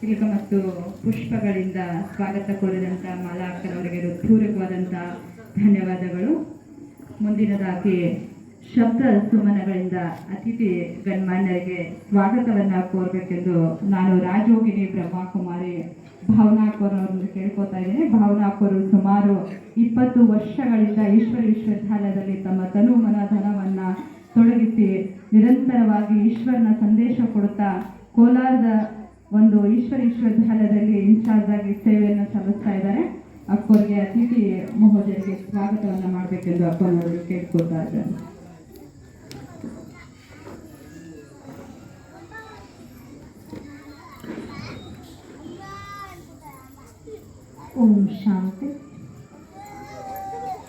ತಿಲಕ ಮತ್ತು ಪುಷ್ಪಗಳಿಂದ ಸ್ವಾಗತ ಕೋರಿದಂಥ ಮಾಲಾ ಅವರಿಗೆ ಹೃತ್ಪೂರ್ವಕವಾದಂಥ ಧನ್ಯವಾದಗಳು. ಮುಂದಿನದಾಗಿ ಶಬ್ದ ಸುಮನಗಳಿಂದ ಅತಿಥಿ ಗಣ್ಮಾನ್ಯರಿಗೆ ಸ್ವಾಗತವನ್ನು ಕೋರಬೇಕೆಂದು ನಾನು ರಾಜೋಗಿನಿ ಬ್ರಹ್ಮಕುಮಾರಿ ಅವರನ್ನು ಕೇಳ್ಕೊತಾ ಇದ್ದೇನೆ. ಭಾವನಾಕೋರು ಸುಮಾರು ಇಪ್ಪತ್ತು ವರ್ಷಗಳಿಂದ ಈಶ್ವರ ವಿಶ್ವವಿದ್ಯಾಲಯದಲ್ಲಿ ತಮ್ಮ ತನು ಮನ ಧನವನ್ನು ತೊಡಗಿಸಿ ನಿರಂತರವಾಗಿ ಈಶ್ವರನ ಸಂದೇಶ ಕೊಡುತ್ತಾ ಕೋಲಾರದ ಒಂದು ಈಶ್ವರ ವಿಶ್ವವಿದ್ಯಾಲಯದಲ್ಲಿ ಇನ್ಚಾರ್ಜ್ ಆಗಿ ಸೇವೆಯನ್ನು ಸಲ್ಲಿಸ್ತಾ ಇದ್ದಾರೆ. ಅಕ್ಕೋರಿಗೆ ಅತಿಥಿ ಮಹೋದಯರಿಗೆ ಸ್ವಾಗತವನ್ನು ಮಾಡಬೇಕೆಂದು ಅಕ್ಕನವರು ಕೇಳ್ಕೊಳ್ತಾ ಇದ್ದಾರೆ. ಓಂ ಶಾಂತಿ.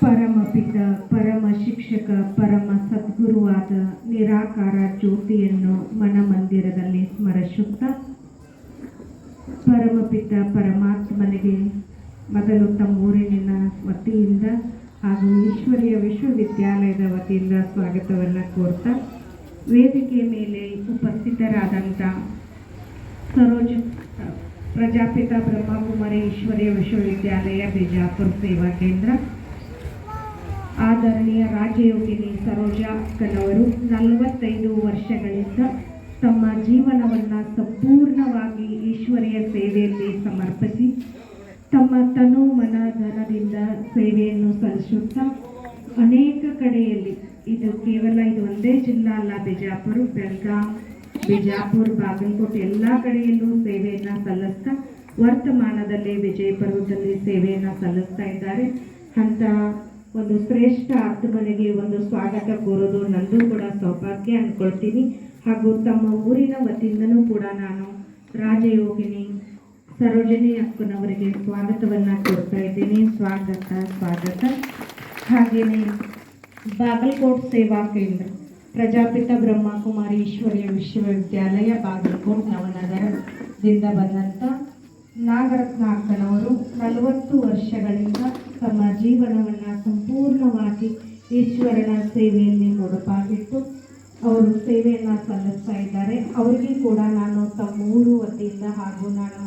ಪರಮಪಿತ ಪರಮ ಶಿಕ್ಷಕ, ಪರಮ ಸದ್ಗುರುವಾದ ನಿರಾಕಾರ ಜ್ಯೋತಿಯನ್ನು ಮನಮಂದಿರದಲ್ಲಿ ಸ್ಮರಿಸುತ್ತಾ ಪರಮಪಿತ ಪರಮಾತ್ಮನಿಗೆ ಮೊದಲು ತಮ್ಮೂರಿನ ವತಿಯಿಂದ ಹಾಗೂ ಈಶ್ವರಿಯ ವಿಶ್ವವಿದ್ಯಾಲಯದ ವತಿಯಿಂದ ಸ್ವಾಗತವನ್ನು ಕೋರ್ತಾ, ವೇದಿಕೆ ಮೇಲೆ ಉಪಸ್ಥಿತರಾದಂಥ ಸರೋಜ, ಪ್ರಜಾಪಿತ ಬ್ರಹ್ಮಕುಮಾರಿ ಈಶ್ವರಿಯ ವಿಶ್ವವಿದ್ಯಾಲಯ ಬಿಜಾಪುರ ಸೇವಾ ಕೇಂದ್ರ, ಆದರಣೀಯ ರಾಜಯೋಗಿನಿ ಸರೋಜಾ ಕನವರು, ನಲವತ್ತೈದು ವರ್ಷಗಳಿಂದ ತಮ್ಮ ಜೀವನವನ್ನು ಸಂಪೂರ್ಣವಾಗಿ ಈಶ್ವರಿಯ ಸೇವೆಯಲ್ಲಿ ಸಮರ್ಪಿಸಿ, ತಮ್ಮ ತನು ಮನ ಧನದಿಂದ ಸೇವೆಯನ್ನು ಸಲ್ಲಿಸುತ್ತಾ, ಅನೇಕ ಕಡೆಯಲ್ಲಿ, ಇದು ಕೇವಲ ಇದು ಒಂದೇ ಜಿಲ್ಲಾ ಅಲ್ಲ, ಬಿಜಾಪುರ, ಬೆಳಗಾಂ, ಬಿಜಾಪುರ, ಬಾಗಲಕೋಟೆ, ಎಲ್ಲ ಕಡೆಯಲ್ಲೂ ಸೇವೆಯನ್ನು ಸಲ್ಲಿಸ್ತಾ, ವರ್ತಮಾನದಲ್ಲಿ ವಿಜಯಪುರದಲ್ಲಿ ಸೇವೆಯನ್ನು ಸಲ್ಲಿಸ್ತಾ ಇದ್ದಾರೆ. ಅಂತ ಒಂದು ಶ್ರೇಷ್ಠ ಆತ್ಮನಿಗೆ ಒಂದು ಸ್ವಾಗತ ಕೋರೋದು ನಂದು ಕೂಡ ಸೌಭಾಗ್ಯ ಅಂದ್ಕೊಳ್ತೀನಿ. ಹಾಗೂ ತಮ್ಮ ಊರಿನ ವತಿಯಿಂದನೂ ಕೂಡ ನಾನು ರಾಜಯೋಗಿನಿ ಸರೋಜಿನಿ ಅಕ್ಕನವರಿಗೆ ಸ್ವಾಗತವನ್ನು ಕೊಡ್ತಾ ಇದ್ದೀನಿ. ಸ್ವಾಗತ ಸ್ವಾಗತ. ಹಾಗೆಯೇ ಬಾಗಲಕೋಟ್ ಸೇವಾ ಕೇಂದ್ರ, ಪ್ರಜಾಪಿತ ಬ್ರಹ್ಮಕುಮಾರಿ ಈಶ್ವರ್ಯ ವಿಶ್ವವಿದ್ಯಾಲಯ, ಬಾಗಲಕೋಟ್ ನವನಗರದಿಂದ ಬಂದಂಥ ನಾಗರತ್ನ ಅಕ್ಕನವರು ನಲವತ್ತು ವರ್ಷಗಳಿಂದ ತಮ್ಮ ಜೀವನವನ್ನು ಸಂಪೂರ್ಣವಾಗಿ ಈಶ್ವರನ ಸೇವೆಯಲ್ಲಿ ಮುಡುಪಾಗಿಟ್ಟು ಅವರು ಸೇವೆಯನ್ನು ಸಲ್ಲಿಸ್ತಾ ಇದ್ದಾರೆ. ಅವರಿಗೆ ಕೂಡ ನಾನು ತಮ್ಮ ಊರು ವತಿಯಿಂದ ಹಾಗೂ ನಾನು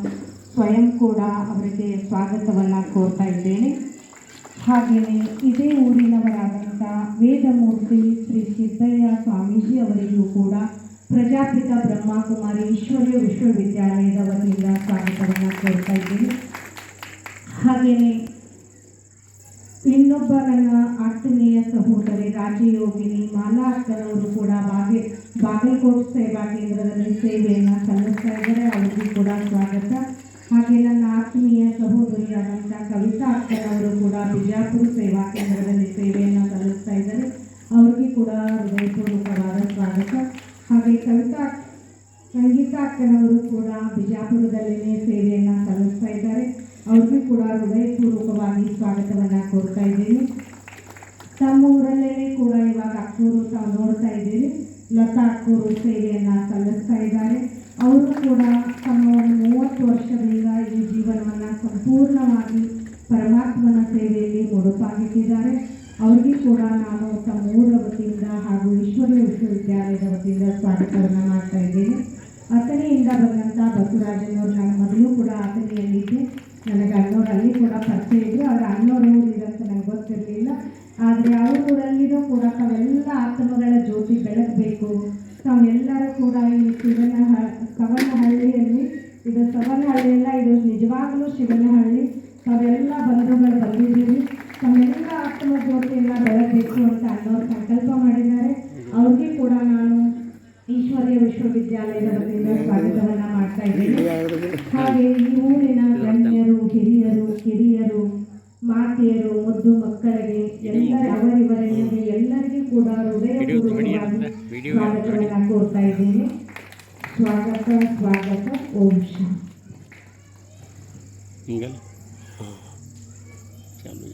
ಸ್ವಯಂ ಕೂಡ ಅವರಿಗೆ ಸ್ವಾಗತವನ್ನು ಕೋರ್ತಾ ಇದ್ದೇನೆ. ಹಾಗೆಯೇ ಇದೇ ಊರಿನವರಾದಂಥ ವೇದಮೂರ್ತಿ ಶ್ರೀ ಸಿದ್ದಯ್ಯ ಸ್ವಾಮೀಜಿ ಅವರಿಗೂ ಕೂಡ ಪ್ರಜಾಪಿತ ಬ್ರಹ್ಮಕುಮಾರಿ ಈಶ್ವರ್ಯ ವಿಶ್ವವಿದ್ಯಾಲಯದ ವತಿಯಿಂದ ಸ್ವಾಗತವನ್ನು ಕೋರ್ತಾ ಇದ್ದೀನಿ. ಹಾಗೆಯೇ ಇನ್ನೊಬ್ಬ ನನ್ನ ಆತ್ಮೀಯ ಸಹೋದರಿ ರಾಜಯೋಗಿನಿ ಮಾಲಾ ಅಕ್ಕನವರು ಕೂಡ ಬಾಗೆ ಬಾಗಲಕೋಟ್ ಸೇವಾ ಕೇಂದ್ರದಲ್ಲಿ ಸೇವೆಯನ್ನು ಸಲ್ಲಿಸ್ತಾ ಇದ್ದಾರೆ. ಅವರಿಗೂ ಕೂಡ ಸ್ವಾಗತ. ಹಾಗೆ ನನ್ನ ಆತ್ಮೀಯ ಸಹೋದರಿಯಾದಂಥ ಕವಿತಾ ಅಕ್ಕನವರು ಕೂಡ ಬಿಜಾಪುರ ಸೇವಾ ಕೇಂದ್ರದಲ್ಲಿ ಸೇವೆಯನ್ನು ಸಲ್ಲಿಸ್ತಾ ಇದ್ದಾರೆ. ಅವ್ರಿಗೆ ಕೂಡ ಹೃದಯಪೂರ್ವಕವಾದ ಸ್ವಾಗತ. ಹಾಗೆ ಕವಿತಾ ಸಂಗೀತ ಅಕ್ಕನವರು ಕೂಡ ಬಿಜಾಪುರದಲ್ಲಿನೇ ಸೇವೆಯನ್ನು ಸಲ್ಲಿಸ್ತಾ ಇದ್ದಾರೆ. ಅವ್ರಿಗೂ ಕೂಡ ಹೃದಯಪೂರ್ವಕವಾಗಿ ಸ್ವಾಗತವನ್ನು ಕೊಡ್ತಾ ಇದ್ದೀನಿ. ತಮ್ಮ ಊರಲ್ಲೇ ಕೂಡ ಇವಾಗ ಅಕ್ಕೂರು ತಾವು ನೋಡ್ತಾ ಇದ್ದೀನಿ ಲತಾ ಅಕ್ಕೂರು ಸೇವೆಯನ್ನು ಸಲ್ಲಿಸ್ತಾ ಇದ್ದಾರೆ. ಅವರು ಕೂಡ ತಮ್ಮ ಮೂವತ್ತು ವರ್ಷದಿಂದ ಈ ಜೀವನವನ್ನು ಸಂಪೂರ್ಣವಾಗಿ ಪರಮಾತ್ಮನ ಸೇವೆಯಲ್ಲಿ ಮುಡುಪಾಗಿಟ್ಟಿದ್ದಾರೆ. ಅವ್ರಿಗೆ ಕೂಡ ನಾನು ತಮ್ಮ ಊರ ವತಿಯಿಂದ ಹಾಗೂ ಈಶ್ವರಿ ವಿಶ್ವವಿದ್ಯಾಲಯದ ವತಿಯಿಂದ ಸ್ವಾಗತವನ್ನು ಮಾಡ್ತಾ ಇದ್ದೀನಿ. ಅಥಣಿಯಿಂದ ಬಂದಂಥ ಬಸವರಾಜನವರು ನಾನು ಮೊದಲು ಕೂಡ ಅಥಣಿಯಲ್ಲಿದ್ದೆ ನನಗೆ ಅಣ್ಣವ್ರು ಅಲ್ಲಿ ಕೂಡ ಪರಿಚಯ ಇದ್ರು ಆದರೆ ಅಣ್ಣವ್ರ ಊರಿರಂತ ನನಗೆ ಗೊತ್ತಿರಲಿಲ್ಲ. ಆದರೆ ಅವ್ರ ಊರಲ್ಲಿರೋ ಕೂಡ ತಾವೆಲ್ಲ ಆತ್ಮಗಳ ಜ್ಯೋತಿ ಬೆಳಗಬೇಕು. ತಾವೆಲ್ಲರೂ ಕೂಡ ಈ ಶಿವನ ಸವನಹಳ್ಳಿಯಲ್ಲಿ, ಇದು ಸವನಹಳ್ಳಿ ಅಲ್ಲ, ಇದು ನಿಜವಾಗಲೂ ಶಿವನಹಳ್ಳಿ. ತಾವೆಲ್ಲ ಬಂಧುಗಳು ಬಂದಿದ್ದೀವಿ. ತಮ್ಮೆಲ್ಲ ಆತ್ಮ ಜ್ಯೋತಿಯನ್ನ ಬೆಳಗಬೇಕು ಅಂತ ಅನ್ನೋರು ಸಂಕಲ್ಪ ಮಾಡಿದ್ದಾರೆ. ಅವ್ರಿಗೆ ಕೂಡ ನಾನು ಈಶ್ವರ್ಯ ವಿಶ್ವವಿದ್ಯಾಲಯದ ವತಿಯಿಂದ ಸ್ವಾಗತವನ್ನ ಮಾಡ್ತಾ ಇದ್ದೀನಿ. ಹಾಗೆ ಈ ಊರಿನ ಸ್ವಾಗತವನ್ನು ಕೋರ್ತಾ ಇದ್ದೇನೆ. ಸ್ವಾಗತ ಸ್ವಾಗತ ಓಂ ಶಾಂತಿ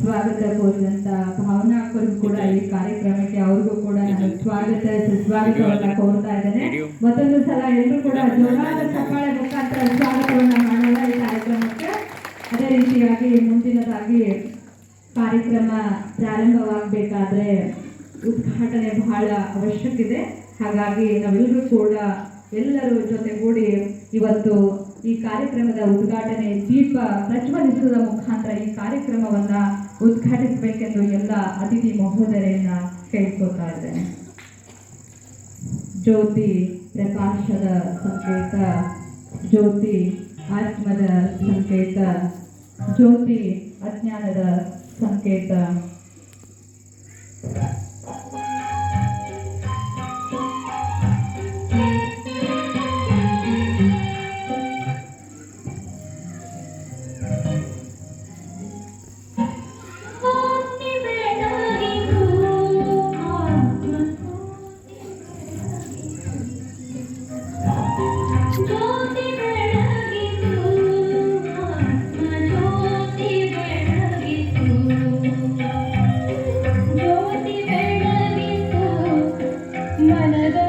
ಸ್ವಾಗತ ಕೋರಿದಂತ ಭಾವನಾ ಅವರು ಕೂಡ ಈ ಕಾರ್ಯಕ್ರಮಕ್ಕೆ ಅವ್ರಿಗೂ ಕೂಡ ನಾನು ಸ್ವಾಗತ ಸುಸ್ವಾಗತವನ್ನ ಕೋರ್ತಾ ಇದ್ದೇನೆ. ಮತ್ತೊಂದು ಸಲ ಎಲ್ಲರೂ ಕೂಡ ಜೋರಾದ ಸಕಾಳ ಮುಖಾಂತರ ಸ್ವಾಗತವನ್ನ ಮಾಡೋಣ ಈ ಕಾರ್ಯಕ್ರಮಕ್ಕೆ. ಅದೇ ರೀತಿಯಾಗಿ ಮುಂದಿನದಾಗಿ ಕಾರ್ಯಕ್ರಮ ಪ್ರಾರಂಭವಾಗಬೇಕಾದ್ರೆ ಉದ್ಘಾಟನೆ ಬಹಳ ಅವಶ್ಯಕ ಇದೆ ಹಾಗಾಗಿ ನಾವೆಲ್ಲರೂ ಕೂಡ ಎಲ್ಲರೂ ಜೊತೆಗೂಡಿ ಇವತ್ತು ಈ ಕಾರ್ಯಕ್ರಮದ ಉದ್ಘಾಟನೆ ದೀಪ ಪ್ರಜ್ವಲಿಸುವ ಮುಖಾಂತರ ಈ ಕಾರ್ಯಕ್ರಮವನ್ನ ಉದ್ಘಾಟಿಸಬೇಕೆಂದು ಎಲ್ಲ ಅತಿಥಿ ಮಹೋದರೆಯನ್ನ ಕೇಳ್ಕೊತಾ ಇದ್ದೇನೆ. ಜ್ಯೋತಿ ಪ್ರಕಾಶದ ಸಂಕೇತ, ಜ್ಯೋತಿ ಆತ್ಮದ ಸಂಕೇತ, ಜ್ಯೋತಿ ಅಜ್ಞಾನದ ಸಂಕೇತ ಮನದ ಜ್ಯೋತಿ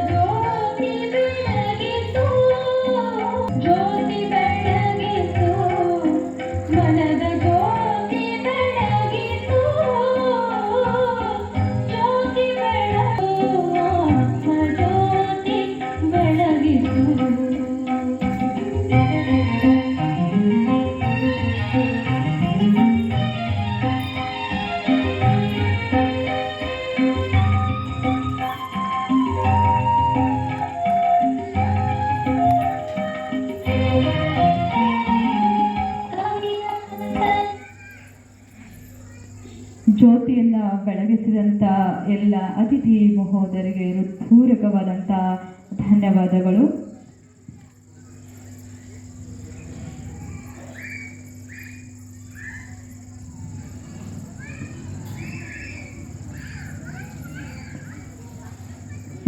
ಎಲ್ಲ ಅತಿಥಿ ಮಹೋದರಿಗೆ ಪೂರಕವಾದಂಥ ಧನ್ಯವಾದಗಳು.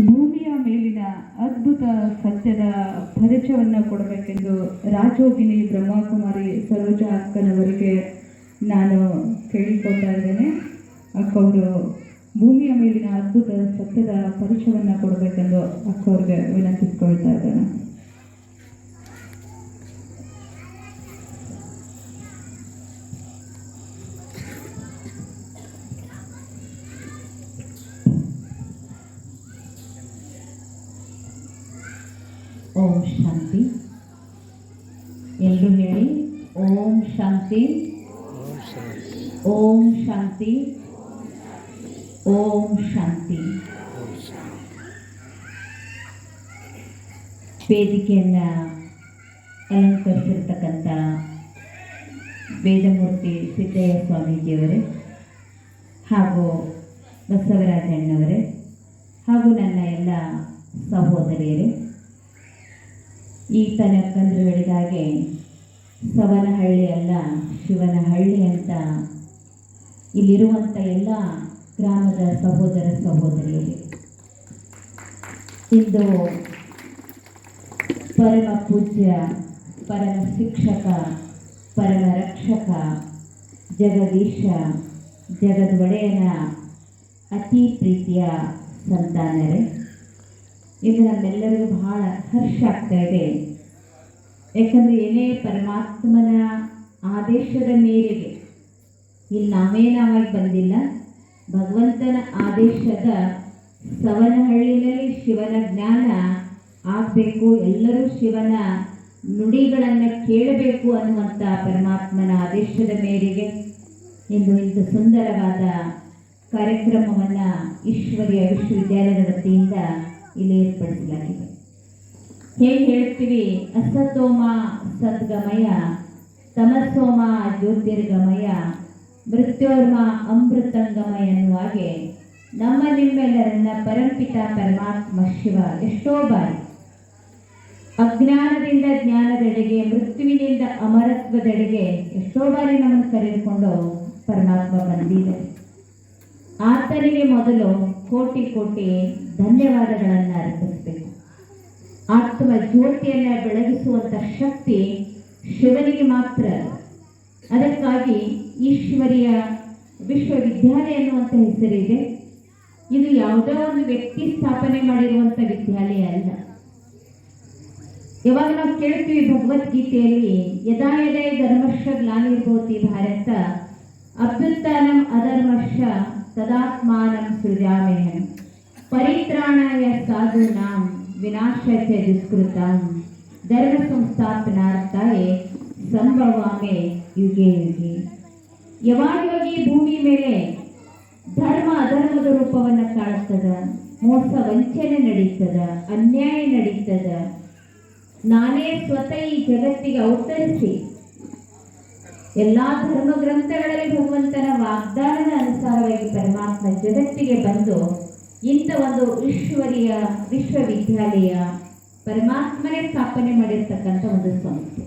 ಭೂಮಿಯ ಮೇಲಿನ ಅದ್ಭುತ ಸತ್ಯದ ಪರಿಚಯವನ್ನು ಕೊಡಬೇಕೆಂದು ರಾಜೋಗಿನಿ ಬ್ರಹ್ಮಕುಮಾರಿ ಸರೋಜಾ ಅಕ್ಕನವರಿಗೆ ನಾನು ಕೇಳಿಕೊಳ್ತಾ ಇದ್ದೇನೆ. ಅಕ್ಕವರು ಭೂಮಿಯ ಮೇಲಿನ ಅದ್ಭುತ ಸತ್ಯದ ಪರಿಚಯವನ್ನು ಕೊಡಬೇಕೆಂದು ಅಕ್ಕವ್ರಿಗೆ ವಿನಂತಿಸ್ಕೊಳ್ತಾ ಇದ್ದೇನೆ. ಓಂ ಶಾಂತಿ. ವೇದಿಕೆಯನ್ನು ಅಲಂಕರಿಸಿರ್ತಕ್ಕಂಥ ವೇದಮೂರ್ತಿ ಸಿದ್ದಯ್ಯ ಸ್ವಾಮೀಜಿಯವರೇ ಹಾಗೂ ಬಸವರಾಜಣ್ಣವರೇ ಹಾಗೂ ನನ್ನ ಎಲ್ಲ ಸಹೋದರಿಯರೇ, ಈ ಕಂದ್ರು ಹೇಳಿದ ಹಾಗೆ ಸವನಹಳ್ಳಿ ಅಲ್ಲ ಶಿವನಹಳ್ಳಿ ಅಂತ ಇಲ್ಲಿರುವಂಥ ಎಲ್ಲ ಗ್ರಾಮದ ಸಹೋದರ ಸಹೋದರಿಯರೇ, ಇಂದು ಪರಮ ಪೂಜ್ಯ, ಪರಮ ಶಿಕ್ಷಕ, ಪರಮ ರಕ್ಷಕ, ಜಗದೀಶ ಜಗದ್ವಡೆಯನ ಅತಿ ಪ್ರೀತಿಯ ಸಂತಾನರೇ. ಇದು ನಮ್ಮೆಲ್ಲರಿಗೂ ಬಹಳ ಹರ್ಷ ಆಗ್ತಾ ಇದೆ. ಯಾಕಂದರೆ ಏನೇ ಪರಮಾತ್ಮನ ಆದೇಶದ ಮೇರೆಗೆ ಇಲ್ಲಿ ನಾವೇ ನಾವಾಗಿ ಬಂದಿಲ್ಲ. ಭಗವಂತನ ಆದೇಶದ ಸವನಹಳ್ಳಿನಲ್ಲಿ ಶಿವನ ಜ್ಞಾನ ಆಗಬೇಕು, ಎಲ್ಲರೂ ಶಿವನ ನುಡಿಗಳನ್ನು ಕೇಳಬೇಕು ಅನ್ನುವಂಥ ಪರಮಾತ್ಮನ ಆದೇಶದ ಮೇರೆಗೆ ಇಂದು ಇಂಥ ಸುಂದರವಾದ ಕಾರ್ಯಕ್ರಮವನ್ನು ಈಶ್ವರ್ಯ ವಿಶ್ವವಿದ್ಯಾಲಯದ ವತಿಯಿಂದ ಇಲ್ಲಿ ಏರ್ಪಡಿಸಲಾಗಿದೆ. ಹೇಗೆ ಹೇಳ್ತೀವಿ ಅಸತೋಮ ಸದ್ಗಮಯ ತಮಸೋಮ ಜ್ಯೋತಿರ್ಗಮಯ, ಮೃತ್ಯೋರ್ಮ ಅಮೃತಂಗಮಯ ಎನ್ನುವ ಹಾಗೆ ನಮ್ಮ ನಿಮ್ಮೆಲ್ಲರನ್ನ ಪರಂಪಿತ ಪರಮಾತ್ಮ ಶಿವ ಎಷ್ಟೋ ಬಾರಿ ಅಜ್ಞಾನದಿಂದ ಜ್ಞಾನದೆಡೆಗೆ, ಮೃತ್ಯುವಿನಿಂದ ಅಮರತ್ವದೆಡೆಗೆ ಎಷ್ಟೋ ಬಾರಿ ನಮ್ಮನ್ನು ಕರೆದುಕೊಂಡು ಪರಮಾತ್ಮ ಬಂದಿದೆ. ಆತನಿಗೆ ಮೊದಲು ಕೋಟಿ ಕೋಟಿ ಧನ್ಯವಾದಗಳನ್ನು ಅರ್ಪಿಸಬೇಕು. ಆತ್ಮ ಜ್ಯೋತಿಯನ್ನು ಬೆಳಗಿಸುವಂಥ ಶಕ್ತಿ ಶಿವನಿಗೆ ಮಾತ್ರ. ಅದಕ್ಕಾಗಿ ಈಶ್ವರಿಯ ವಿಶ್ವವಿದ್ಯಾಲಯ ಅನ್ನುವಂಥ ಹೆಸರಿದೆ. ಇದು ಯಾವುದೋ ಒಂದು ವ್ಯಕ್ತಿ ಸ್ಥಾಪನೆ ಮಾಡಿರುವಂಥ ವಿದ್ಯಾಲಯ ಅಲ್ಲ. ಯಾವಾಗ ನಾವು ಕೇಳ್ತೀವಿ ಭಗವದ್ಗೀತೆಯಲ್ಲಿ, ಯದಾ ಯದೇ ಧರ್ಮಶ ಗ್ಲಾನಿರ್ಭವತಿ ಭಾರತ, ಅಭ್ಯುತ್ಥಾನಂ ಅಧರ್ಮಶ ತದಾತ್ಮಾನಂ ಸೃಜಾಮೇಹ ಪರಿತ್ರಾಣಾಯ ಸಾಧೂನಾಂ ವಿನಾಶತೆ ದುಷ್ಕೃತಂ, ಧರ್ಮ ಸಂಸ್ಥಾಪನಾರ್ಥಾಯ ಸಂಭವಾಮೆ ಯುಗೆ ಯುಗೆ. ಯಾವಾಗ ಈ ಭೂಮಿ ಮೇಲೆ ಧರ್ಮ ಅಧರ್ಮದ ರೂಪವನ್ನು ಕಾಣುತ್ತದ, ಮೋಸ ವಂಚನೆ ನಡೀತದ, ಅನ್ಯಾಯ ನಡೀತದ ನಾನೇ ಸ್ವತಃ ಈ ಜಗತ್ತಿಗೆ ಅವತರಿಸಿ ಎಲ್ಲಾ ಧರ್ಮ ಗ್ರಂಥಗಳಲ್ಲಿ ಭಗವಂತನ ವಾಗ್ದಾನದ ಅನುಸಾರವಾಗಿ ಪರಮಾತ್ಮ ಜಗತ್ತಿಗೆ ಬಂದು ಇಂಥ ಒಂದು ಈಶ್ವರಿಯ ವಿಶ್ವವಿದ್ಯಾಲಯ ಪರಮಾತ್ಮನೇ ಸ್ಥಾಪನೆ ಮಾಡಿರ್ತಕ್ಕಂಥ ಒಂದು ಸಂಸ್ಥೆ.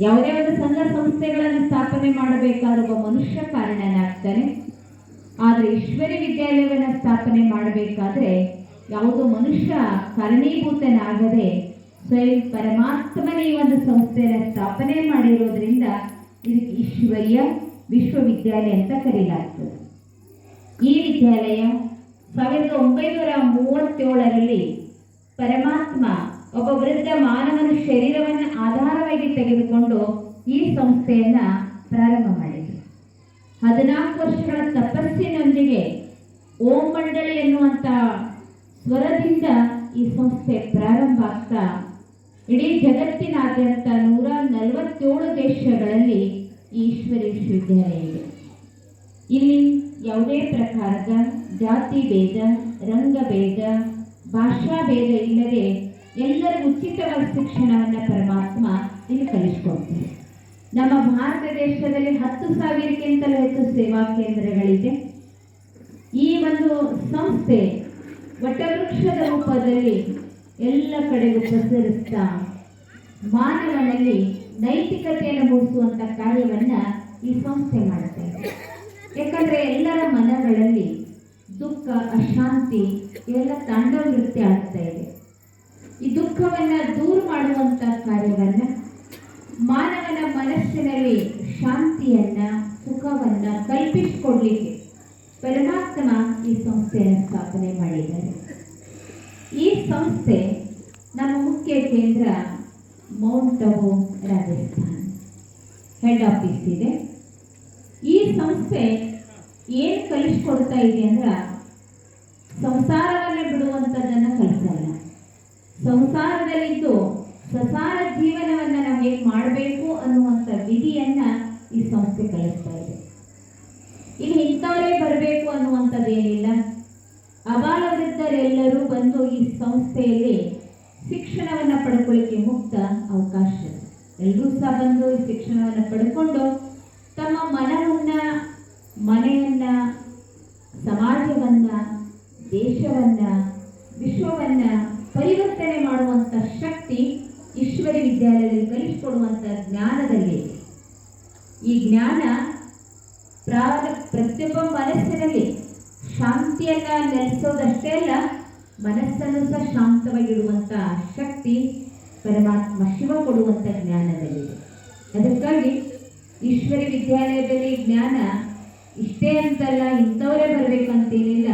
ಯಾವುದೇ ಒಂದು ಸಂಘ ಸಂಸ್ಥೆಗಳನ್ನು ಸ್ಥಾಪನೆ ಮಾಡಬೇಕಾದ ಮನುಷ್ಯ ಕಾರಣನಾಗ್ತಾನೆ. ಆದರೆ ಈಶ್ವರಿ ವಿದ್ಯಾಲಯವನ್ನು ಸ್ಥಾಪನೆ ಮಾಡಬೇಕಾದ್ರೆ ಯಾವುದೋ ಮನುಷ್ಯ ಕಾರಣೀಭೂತನಾಗದೆ ಸ್ವಯಂ ಪರಮಾತ್ಮನೇ ಈ ಒಂದು ಸಂಸ್ಥೆಯನ್ನು ಸ್ಥಾಪನೆ ಮಾಡಿರೋದ್ರಿಂದ ಇದಕ್ಕೆ ಈಶ್ವರ್ಯ ವಿಶ್ವವಿದ್ಯಾಲಯ ಅಂತ ಕರೆಯಲಾಗ್ತದೆ ಈ ವಿದ್ಯಾಲಯ ಸಾವಿರದ ಒಂಬೈನೂರ ಮೂವತ್ತೇಳರಲ್ಲಿ ಪರಮಾತ್ಮ ಒಬ್ಬ ವೃದ್ಧ ಮಾನವನ ಶರೀರವನ್ನು ಆಧಾರವಾಗಿ ತೆಗೆದುಕೊಂಡು ಈ ಸಂಸ್ಥೆಯನ್ನ ಪ್ರಾರಂಭ ಮಾಡಿದರು. ಹದಿನಾಲ್ಕು ವರ್ಷಗಳ ತಪಸ್ಸಿನೊಂದಿಗೆ ಓಂ ಮಂಡಳಿ ಎನ್ನುವಂತ ಸ್ವರದಿಂದ ಈ ಸಂಸ್ಥೆ ಪ್ರಾರಂಭ ಆಗ್ತಾ ಇಡೀ ಜಗತ್ತಿನಾದ್ಯಂತ ನೂರ ನಲವತ್ತೇಳು ದೇಶಗಳಲ್ಲಿ ಈಶ್ವರಿ ವಿಶ್ವವಿದ್ಯಾಲಯ ಇದೆ. ಇಲ್ಲಿ ಯಾವುದೇ ಪ್ರಕಾರದ ಜಾತಿ ಭೇದ, ರಂಗ ಭೇದ, ಭಾಷಾ ಭೇದ ಇಲ್ಲದೆ ಎಲ್ಲರೂ ಉಚಿತವಾದ ಶಿಕ್ಷಣವನ್ನು ಪರಮಾತ್ಮ ಇಲ್ಲಿ ಕಲಿಸ್ಕೊಡ್ತಾರೆ. ನಮ್ಮ ಭಾರತ ದೇಶದಲ್ಲಿ ಹತ್ತು ಸಾವಿರಕ್ಕಿಂತಲೂ ಹೆಚ್ಚು ಸೇವಾ ಕೇಂದ್ರಗಳಿದೆ. ಈ ಒಂದು ಸಂಸ್ಥೆ ವಟವೃಕ್ಷದ ರೂಪದಲ್ಲಿ ಎಲ್ಲ ಕಡೆಗೂ ಪ್ರಸರಿಸ್ತಾ ಮಾನವನಲ್ಲಿ ನೈತಿಕತೆಯನ್ನು ಮೂಡಿಸುವಂತ ಕಾರ್ಯವನ್ನ ಈ ಸಂಸ್ಥೆ ಮಾಡುತ್ತೆ. ಯಾಕಂದರೆ ಎಲ್ಲರ ಮನಗಳಲ್ಲಿ ದುಃಖ, ಅಶಾಂತಿ ಎಲ್ಲ ತಾಂಡವ ನೃತ್ಯ ಆಗ್ತಾ ಇದೆ. ಈ ದುಃಖವನ್ನ ದೂರ ಮಾಡುವಂತ ಕಾರ್ಯವನ್ನ ಮಾನವನ ಮನಸ್ಸಿನಲ್ಲಿ ಶಾಂತಿಯನ್ನು, ಸುಖವನ್ನು ಕಲ್ಪಿಸಿಕೊಡ್ಲಿಕ್ಕೆ ಪರಮಾತ್ಮ ಈ ಸಂಸ್ಥೆಯನ್ನು ಸ್ಥಾಪನೆ ಮಾಡಿದ್ದಾರೆ. ಈ ಸಂಸ್ಥೆ ನಮ್ಮ ಮುಖ್ಯ ಕೇಂದ್ರ ಮೌಂಟ್ ಅಬು ರಾಜಸ್ಥಾನ್ ಹೆಡ್ ಆಫೀಸ್ ಇದೆ. ಈ ಸಂಸ್ಥೆ ಏನು ಕಲಿಸ್ಕೊಡ್ತಾ ಇದೆ ಅಂದ್ರೆ ಸಂಸಾರವನ್ನೇ ಬಿಡುವಂಥದ್ದನ್ನು ಕಲಿಸಲ್ಲ ಸಂಸಾರದಲ್ಲಿದ್ದು ಸಸಾರ ಜೀವನವನ್ನು ನಾವು ಹೇಗೆ ಮಾಡಬೇಕು ಅನ್ನುವಂಥ ವಿಧಿಯನ್ನ ಈ ಸಂಸ್ಥೆ ಕಲಿಸ್ತಾ ಇದೆ. ಇಲ್ಲಿ ಇಂಥವರೇ ಬರಬೇಕು ಅನ್ನುವಂಥದ್ದೇನಿಲ್ಲ ಅಬಾಲ ವೃದ್ಧರೆಲ್ಲರೂ ಬಂದು ಈ ಸಂಸ್ಥೆಯಲ್ಲಿ ಶಿಕ್ಷಣವನ್ನು ಪಡ್ಕೊಳ್ಳಿಕ್ಕೆ ಮುಕ್ತ ಅವಕಾಶ. ಎಲ್ಲರೂ ಸಹ ಬಂದು ಈ ಶಿಕ್ಷಣವನ್ನು ಪಡ್ಕೊಂಡು ತಮ್ಮ ಮನವನ್ನ, ಮನೆಯನ್ನ, ಸಮಾಜವನ್ನ, ದೇಶವನ್ನ, ವಿಶ್ವವನ್ನ ಪರಿವರ್ತನೆ ಮಾಡುವಂತ ಶಕ್ತಿ ಈಶ್ವರಿ ವಿದ್ಯಾಲಯದಲ್ಲಿ ಕಲಿಸಿಕೊಡುವಂಥ ಜ್ಞಾನದಲ್ಲಿ ಈ ಜ್ಞಾನ ಪ್ರಾ- ಪ್ರತಿಯೊಬ್ಬ ಮನಸ್ಸಿನಲ್ಲಿ ಶಾಂತಿಯನ್ನ ನೆಲೆಸೋದಷ್ಟೇ ಅಲ್ಲ ಮನಸ್ಸನ್ನು ಸಹ ಶಾಂತವಾಗಿಡುವಂತ ಶಕ್ತಿ ಪರಮಾತ್ಮ ಶಿವ ಕೊಡುವಂತ ಜ್ಞಾನದಲ್ಲಿದೆ ಅದಕ್ಕಾಗಿ ಈಶ್ವರಿ ವಿದ್ಯಾಲಯದಲ್ಲಿ ಜ್ಞಾನ ಇಷ್ಟೇ ಅಂತಲ್ಲ, ಇಂಥವರೇ ಬರಬೇಕಂತೇನಿಲ್ಲ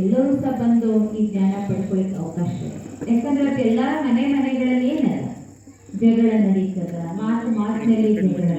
ಎಲ್ಲರೂ ಸಹ ಬಂದು ಈ ಜ್ಞಾನ ಪಡ್ಕೊಳ್ಳಿಕ್ಕೆ ಅವಕಾಶ ಇದೆ. ಯಾಕಂದ್ರೆ ಅದೆಲ್ಲ ಮನೆ ಮನೆಗಳಲ್ಲಿ ಏನಲ್ಲ? ಜಗಳ ನಡೀತದ, ಮಾತು ಮಾತಿನಲ್ಲಿ ಜಗಳ